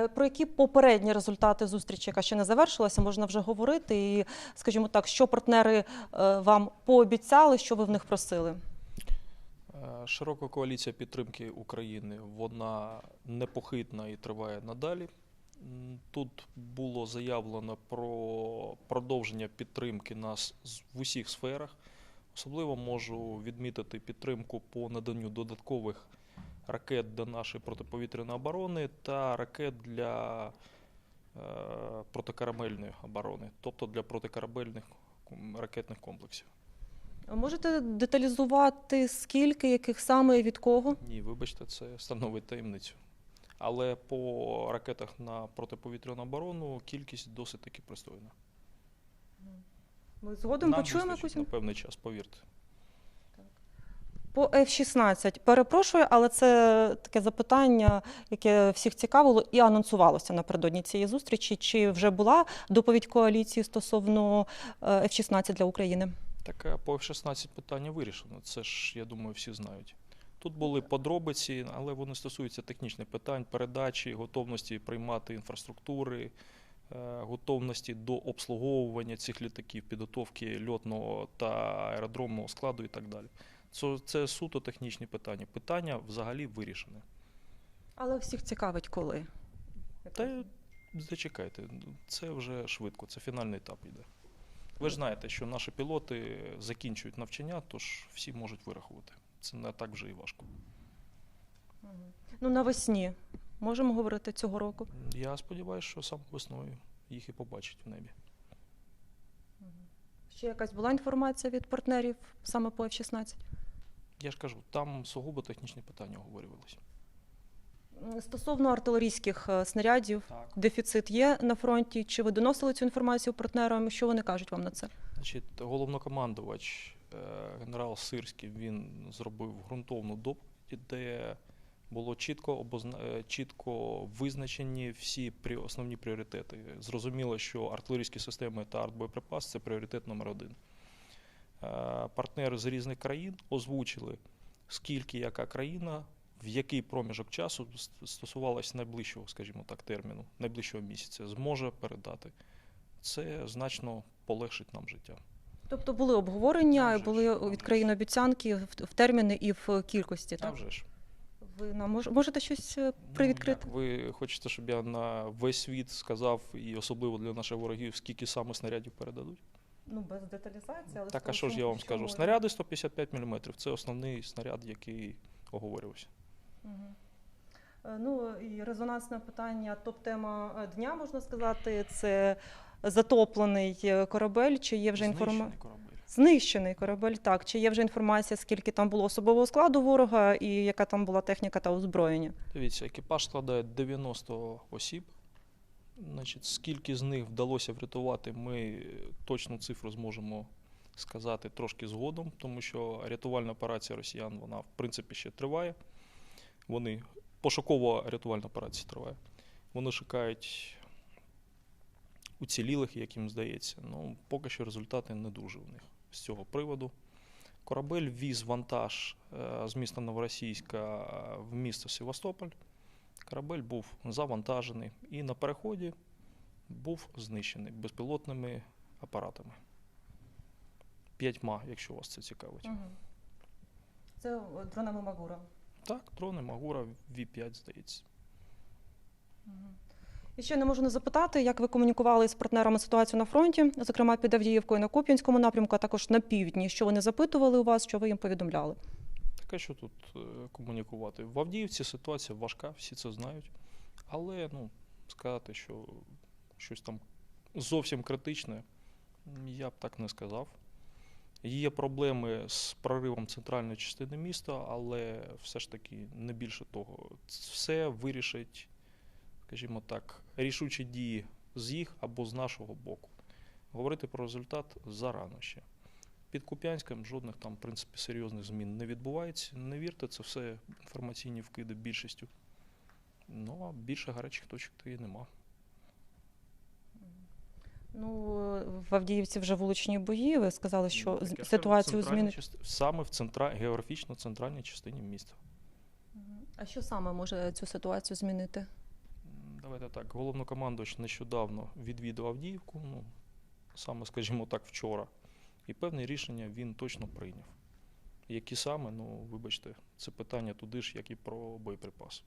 Е, Про які попередні результати зустрічі, яка ще не завершилася, можна вже говорити. І, скажімо так, що партнери е, вам пообіцяли, що ви в них просили? Е, Широка коаліція підтримки України вона непохитна і триває надалі. Тут було заявлено про продовження підтримки нас в усіх сферах. Особливо можу відмітити підтримку по наданню додаткових ракет до нашої протиповітряної оборони та ракет для е, протикорабельної оборони, тобто для протикорабельних м, ракетних комплексів. Можете деталізувати скільки, яких саме і від кого? Ні, вибачте, це становить таємницю. Але по ракетах на протиповітряну оборону кількість досить таки пристойна. Ми згодом Нам почуємо якусь на певний час, повірте. По F-16. Перепрошую, але це таке запитання, яке всіх цікавило і анонсувалося напередодні цієї зустрічі. Чи вже була доповідь коаліції стосовно е, F-16 для України? Так по F-16 питання вирішено. Це ж, я думаю, всі знають. Тут були подробиці, але вони стосуються технічних питань, передачі, готовності приймати інфраструктури, е, готовності до обслуговування цих літаків, підготовки льотного та аеродромного складу і так далі. Це, це суто технічні питання. Питання взагалі вирішене. Але всіх цікавить, коли. Та зачекайте, це вже швидко, це фінальний етап йде. Ви ж знаєте, що наші пілоти закінчують навчання, тож всі можуть вирахувати. Це не так вже і важко. Ну, навесні. Можемо говорити цього року. Я сподіваюся, що саме весною їх і побачать в небі. Ще якась була інформація від партнерів саме по F-16? Я ж кажу, там сугубо технічні питання оговорювалися. М, Стосовно артилерійських е, снарядів, Так. дефіцит є на фронті. Чи ви доносили цю інформацію партнерам? Що вони кажуть вам на це? Значить, головнокомандувач е, генерал Сирський він зробив ґрунтовну доповідь, де було чітко обозна... е, чітко визначені всі прі... основні пріоритети. Зрозуміло, що артилерійські системи та артбоєприпас це пріоритет номер один. Е, Партнери з різних країн озвучили, скільки яка країна, в який проміжок часу с- стосувалось найближчого, скажімо так, терміну, найближчого місяця, зможе передати. Це значно полегшить нам життя. Тобто були обговорення, вже були ж, від країн обіцянки в, терміни і в кількості. А Так? вже ж. Ви нам мож- можете щось е, Ну, привідкрити? Ви хочете, щоб я на весь світ сказав, і особливо для наших ворогів, скільки саме снарядів передадуть? Ну, без деталізації, але Так, а що ж я вам скажу? Снаряди 155 мм це основний снаряд, який оговорювався. Ну і резонансне питання, топ-тема е, дня, можна сказати, це затоплений е, корабель. Чи є вже інформація? Знищений корабель, так. Чи є вже інформація, скільки там було особового складу ворога і яка там була техніка та озброєння? Дивіться, екіпаж складає 90 осіб. Значить, скільки з них вдалося врятувати, ми точну цифру зможемо сказати трошки згодом, тому що рятувальна операція росіян, вона в принципі ще триває. Вони пошукова рятувальна операція триває. Вони шукають уцілілих, як їм здається. Ну, поки що результати не дуже у них з цього приводу. Корабель віз вантаж е, з міста Новоросійська е, в місто Севастополь. Корабель був завантажений і на переході був знищений безпілотними апаратами. П'ятьма, якщо вас це цікавить. Це дронами Магура. Так, дрони Магура V5, здається. І ще не можу не запитати, як ви комунікували з партнерами ситуацію на фронті, зокрема під Авдіївкою на Куп'янському напрямку, а також на півдні. Що вони запитували у вас, що ви їм повідомляли? Таке, що тут е, комунікувати. В Авдіївці ситуація важка, всі це знають. Але ну, сказати, що щось там зовсім критичне, я б так не сказав. Є проблеми з проривом центральної частини міста, але все ж таки не більше того. Все вирішить, скажімо так, рішучі дії з їх або з нашого боку. Говорити про результат зарано ще. Під Куп'янськом жодних там, в принципі, серйозних змін не відбувається. Не вірте, це все інформаційні вкиди більшістю. Ну, а більше гарячих точок то і нема. Ну в Авдіївці вже вуличні бої. Ви сказали, що Ну, ж кажу, ситуацію змінить. Саме в центра... географічно центральній частині міста. А що саме може цю ситуацію змінити? Давайте так. Головнокомандувач нещодавно відвідав Авдіївку, ну, саме, скажімо так, вчора. І певне рішення він точно прийняв. Які саме, ну, вибачте, це питання туди ж, як і про боєприпаси.